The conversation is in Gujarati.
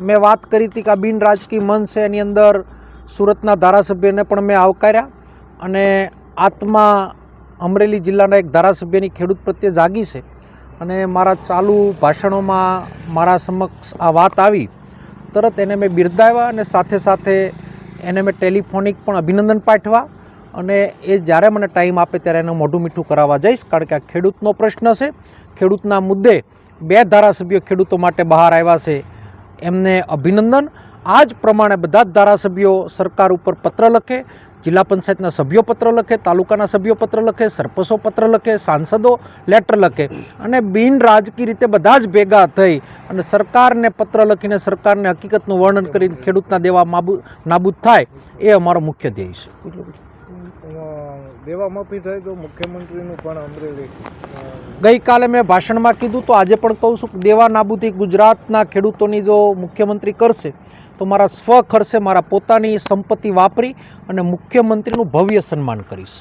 મેં વાત કરી હતી કે આ બિન રાજકીય મંચ છે, એની અંદર સુરતના ધારાસભ્યને પણ મેં આવકાર્યા અને આત્મા અમરેલી જિલ્લાના એક ધારાસભ્યની ખેડૂત પ્રત્યે જાગી છે અને મારા ચાલુ ભાષણોમાં મારા સમક્ષ આ વાત આવી. તરત એને મેં બિરદાવ્યા અને સાથે સાથે એને મેં ટેલિફોનિક પણ અભિનંદન પાઠવા અને એ જ્યારે મને ટાઈમ આપે ત્યારે એનું મોઢું મીઠું કરાવવા જઈશ, કારણ કે આ ખેડૂતનો પ્રશ્ન છે. ખેડૂતના મુદ્દે બે ધારાસભ્યો ખેડૂતો માટે બહાર આવ્યા છે એમને અભિનંદન. આ જ પ્રમાણે બધા જ ધારાસભ્યો સરકાર ઉપર પત્ર લખે, જિલ્લા પંચાયતના સભ્યો પત્ર લખે, તાલુકાના સભ્યો પત્ર લખે, સરપંચો પત્ર લખે, સાંસદો લેટર લખે. અને બિન રાજકીય રીતે બધા જ ભેગા થઈ અને સરકારને પત્ર લખીને સરકારને હકીકતનું વર્ણન કરીને ખેડૂતના દેવા નાબૂદ થાય, એ અમારો મુખ્ય ધ્યેય છે. દેવા મુખ્યમંત્રીનું પણ અમરેલી ગઈકાલે મેં ભાષણમાં કીધું તો આજે પણ કહું છું દેવા નાબૂદી ગુજરાતના ખેડૂતોની જો મુખ્યમંત્રી કરશે, તો મારા સ્વ ખર્ચે મારા પોતાની સંપત્તિ વાપરી અને મુખ્યમંત્રીનું ભવ્ય સન્માન કરીશ.